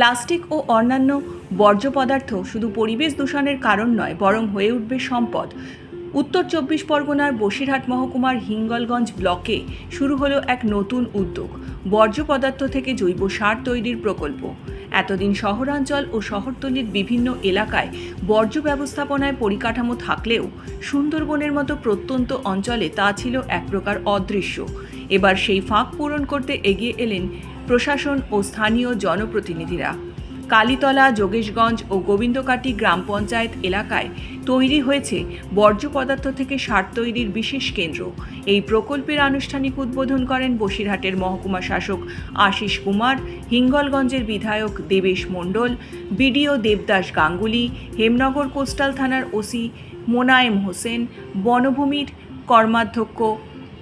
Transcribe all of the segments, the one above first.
Plastic ও অন্যান্য বর্জ্য পদার্থ শুধু পরিবেশ দূষণের কারণ নয়, বরং হয়ে উঠবে সম্পদ। উত্তর চব্বিশ পরগনার বসিরহাট মহকুমার হিঙ্গলগঞ্জ ব্লকে শুরু হলো এক নতুন উদ্যোগ, বর্জ্য পদার্থ থেকে জৈব সার তৈরির প্রকল্প। এতদিন শহরাঞ্চল ও শহরতলির বিভিন্ন এলাকায় বর্জ্য ব্যবস্থাপনায় পরিকাঠামো থাকলেও সুন্দরবনের মতো প্রত্যন্ত অঞ্চলে তা ছিল এক প্রকার অদৃশ্য। এবার সেই ফাঁক পূরণ করতে এগিয়ে এলেন প্রশাসন ও স্থানীয় জনপ্রতিনিধিরা। কালীতলা, যোগেশগঞ্জ ও গোবিন্দকাটি গ্রাম পঞ্চায়েত এলাকায় তৈরি হয়েছে বর্জ্য পদার্থ থেকে সার তৈরির বিশেষ কেন্দ্র। এই প্রকল্পের আনুষ্ঠানিক উদ্বোধন করেন বসিরহাটের মহকুমা শাসক আশিস কুমার, হিঙ্গলগঞ্জের বিধায়ক দেবেশ মণ্ডল, বিডিও দেবদাস গাঙ্গুলি, হেমনগর কোস্টাল থানার ওসি মোনায়েম হোসেন, বনভূমির কর্মাধ্যক্ষ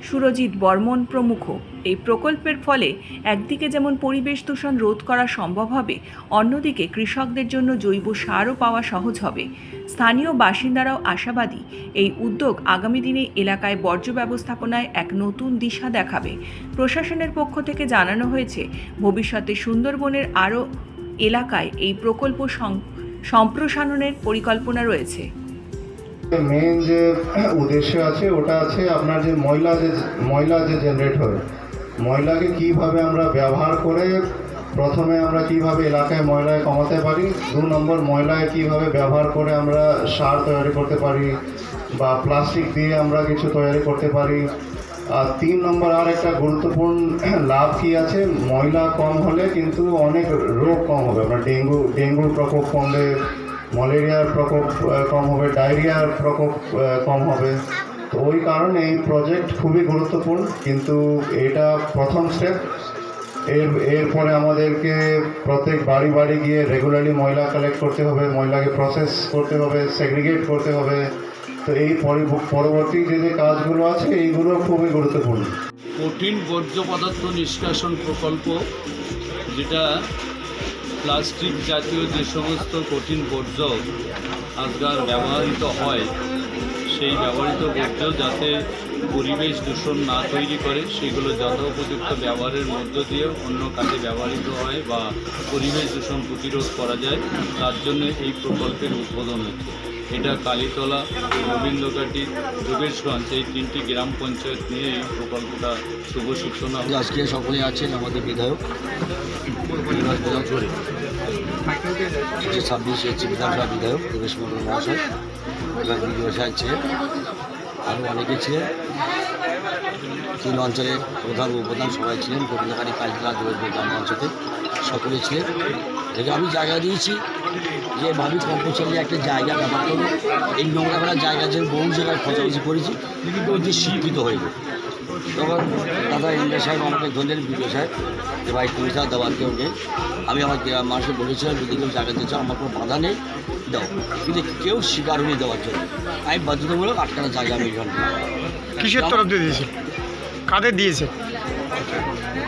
সুরজিৎ বর্মন প্রমুখ। এই প্রকল্পের ফলে একদিকে যেমন পরিবেশ দূষণ রোধ করা সম্ভব হবে, অন্যদিকে কৃষকদের জন্য জৈব সারও পাওয়া সহজ হবে। স্থানীয় বাসিন্দারাও আশাবাদী এই উদ্যোগ আগামী দিনে এলাকায় বর্জ্য ব্যবস্থাপনায় এক নতুন দিশা দেখাবে। প্রশাসনের পক্ষ থেকে জানানো হয়েছে, ভবিষ্যতে সুন্দরবনের আরও এলাকায় এই প্রকল্প সম্প্রসারণের পরিকল্পনা রয়েছে। মেন যে উদ্দেশ্য আছে, ওটা আছে আপনার যে ময়লা যে ময়লা যে জেনারেট হয় ময়লাকে কীভাবে আমরা ব্যবহার করে প্রথমে আমরা কীভাবে এলাকায় ময়লায় কমাতে পারি, দু নম্বর ময়লায় কীভাবে ব্যবহার করে আমরা সার তৈরি করতে পারি বা প্লাস্টিক দিয়ে আমরা কিছু তৈরি করতে পারি। আর তিন নম্বর আর একটা গুরুত্বপূর্ণ লাভ কি আছে? ময়লা কম হলে কিন্তু অনেক রোগ কম হবে। আপনার ডেঙ্গু ডেঙ্গুর প্রকোপ কমবে ম্যালেরিয়ার প্রকোপ কম হবে, ডায়রিয়ার প্রকোপ কম হবে। ওই কারণে এই প্রজেক্ট খুবই গুরুত্বপূর্ণ, কিন্তু এটা প্রথম স্টেপ এর, এরপরে আমাদেরকে প্রত্যেক বাড়ি বাড়ি গিয়ে রেগুলারলি ময়লা কালেক্ট করতে হবে, ময়লাকে প্রসেস করতে হবে সেগ্রিগেট করতে হবে। তো এই পরবর্তী যে যে কাজগুলো আছে, এইগুলো খুবই গুরুত্বপূর্ণ। কঠিন বর্জ্য পদার্থ নিষ্কাশন প্রকল্প, যেটা প্লাস্টিক জাতীয় যে সমস্ত কঠিন বর্জ্য আজকাল ব্যবহৃত হয় সেই ব্যবহৃত বর্জ্য যাতে পরিবেশ দূষণ না তৈরি করে সেগুলো যথোপযুক্ত ব্যবহারের মধ্য দিয়ে অন্য কাজে ব্যবহৃত হয় বা পরিবেশ দূষণ প্রতিরোধ করা যায় তার জন্য এই প্রকল্পের উদ্বোধন হচ্ছে। এটা কালীতলা গোবিন্দকাটি যোগেশগঞ্জ এই তিনটি গ্রাম পঞ্চায়েত নিয়ে এই প্রকল্পটা শুভ সূচনা হলো। আজকে সকলে আছেন আমাদের বিধায়ক। ছাব্বিশ হচ্ছে বিধানসভা বিধায়ক দেবেশ মন্ডল মহাশয়। বিডিও সাহেব ছিলেন আরও অনেকে ছিলেন তিন অঞ্চলের প্রধান উপপ্রধান সবাই ছিলেন। গোবিন্দকারী প্রধান গ্রাম পঞ্চায়েতে সকলে ছিলেন। থেকে আমি জায়গা দিয়েছি যে ভাবি কম্পোসারি একটা জায়গা ব্যবহার করব এই নোংরা জায়গা যে বহু জায়গায় খোঁজাখুঁজি করেছি। কিন্তু ওই যে শিক্ষিত হয়ে তখন দাদা ইন্ডিয়া সাহেব আমাকে ধরলেন বিজয় সাহেব যে ভাই তুমি স্যার দেওয়ার কেউ নেই আমি আমার মানুষকে বলেছিলাম যদি কেউ জায়গা দিতে চাও আমার কোনো বাধা নেই দাও। কিন্তু কেউ স্বীকার হয়ে দেওয়ার জন্য। আমি বাধ্যতামূলক আটকানো জায়গা আমি এখানে কিসের তরফ দিয়ে দিয়েছে? কাদের দিয়েছে?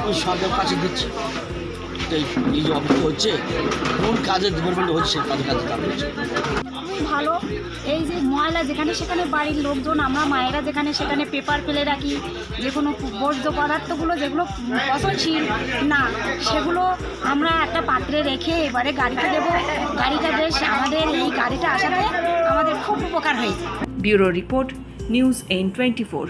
ওই সরকার কাছে দিচ্ছি। এই এই যে অবস্থা হচ্ছে কোন কাজে ডেভেলপমেন্ট হচ্ছে কাজে কাজে কাজ হচ্ছে ভালো। এই যে ময়লা যেখানে সেখানে বাড়ির লোকজন আমরা মায়েরা যেখানে সেখানে পেপার ফেলে রাখি যে কোনো বর্জ্য পদার্থগুলো যেগুলো পচনশীল না সেগুলো আমরা একটা পাত্রে রেখে এবারে গাড়িতে দেবো। গাড়িটা বেশ আমাদের এই গাড়িটা আসাতে আমাদের খুব উপকার হয়েছে। Bureau report news in twenty four.